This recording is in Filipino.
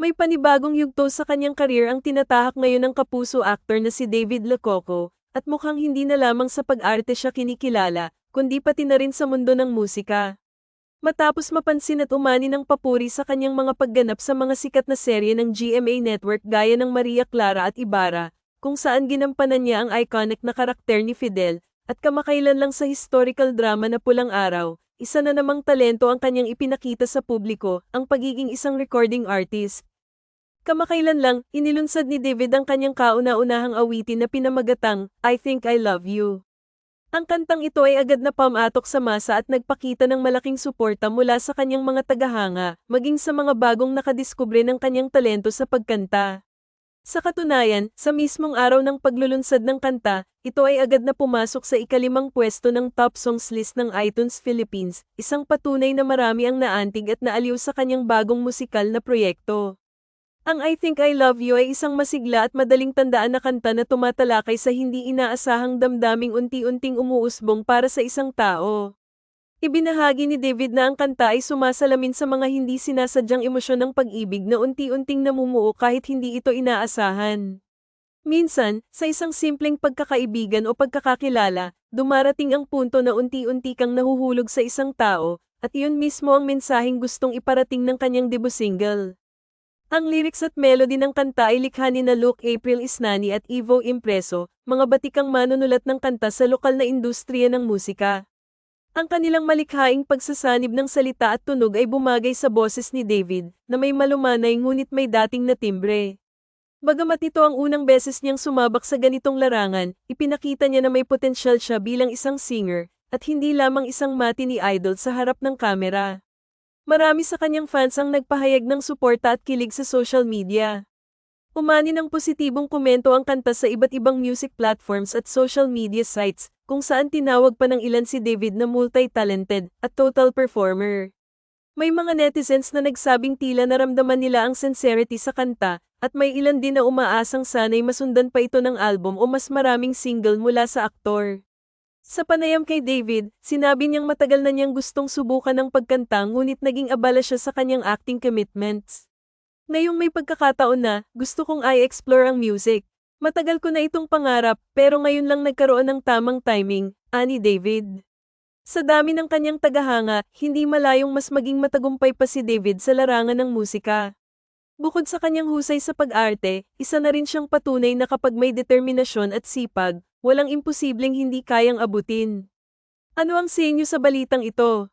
May panibagong yugto sa kanyang karir ang tinatahak ngayon ng kapuso actor na si David Lococo, at mukhang hindi na lamang sa pag-arte siya kinikilala, kundi pati na rin sa mundo ng musika. Matapos mapansin at umani ng papuri sa kanyang mga pagganap sa mga sikat na serye ng GMA Network gaya ng Maria Clara at Ibarra, kung saan ginampanan niya ang iconic na karakter ni Fidel, at kamakailan lang sa historical drama na Pulang Araw, isa na namang talento ang kanyang ipinakita sa publiko, ang pagiging isang recording artist. Kamakailan lang, inilunsad ni David ang kanyang kauna-unahang awitin na pinamagatang, I Think I Love You. Ang kantang ito ay agad na pamatok sa masa at nagpakita ng malaking suporta mula sa kanyang mga tagahanga, maging sa mga bagong nakadiskubre ng kanyang talento sa pagkanta. Sa katunayan, sa mismong araw ng paglulunsad ng kanta, ito ay agad na pumasok sa ikalimang pwesto ng top songs list ng iTunes Philippines, isang patunay na marami ang naantig at naaliw sa kanyang bagong musikal na proyekto. Ang I Think I Love You ay isang masigla at madaling tandaan na kanta na tumatalakay sa hindi inaasahang damdaming unti-unting umuusbong para sa isang tao. Ibinahagi ni David na ang kanta ay sumasalamin sa mga hindi sinasadyang emosyon ng pag-ibig na unti-unting namumuo kahit hindi ito inaasahan. Minsan, sa isang simpleng pagkakaibigan o pagkakakilala, dumarating ang punto na unti-unti kang nahuhulog sa isang tao, at iyon mismo ang mensaheng gustong iparating ng kanyang debut single. Ang lyrics at melody ng kanta ay likha ni na Luke April Isnani at Evo Impreso, mga batikang manunulat ng kanta sa lokal na industriya ng musika. Ang kanilang malikhaing pagsasanib ng salita at tunog ay bumagay sa boses ni David, na may malumanay ngunit may dating na timbre. Bagamat ito ang unang beses niyang sumabak sa ganitong larangan, ipinakita niya na may potensyal siya bilang isang singer, at hindi lamang isang mati ni idol sa harap ng kamera. Marami sa kanyang fans ang nagpahayag ng suporta at kilig sa social media. Umani ng positibong komento ang kanta sa iba't ibang music platforms at social media sites, kung saan tinawag pa ng ilan si David na multi-talented at total performer. May mga netizens na nagsabing tila naramdaman nila ang sincerity sa kanta, at may ilan din na umaasang sanay masundan pa ito ng album o mas maraming single mula sa aktor. Sa panayam kay David, sinabi niyang matagal na niyang gustong subukan ng pagkanta ngunit naging abala siya sa kanyang acting commitments. Ngayong may pagkakataon na, gusto kong i-explore ang music. Matagal ko na itong pangarap, pero ngayon lang nagkaroon ng tamang timing, ani David. Sa dami ng kanyang tagahanga, hindi malayong mas maging matagumpay pa si David sa larangan ng musika. Bukod sa kanyang husay sa pag-arte, isa na rin siyang patunay na kapag may determinasyon at sipag, walang imposibleng hindi kayang abutin. Ano ang senyo sa balitang ito?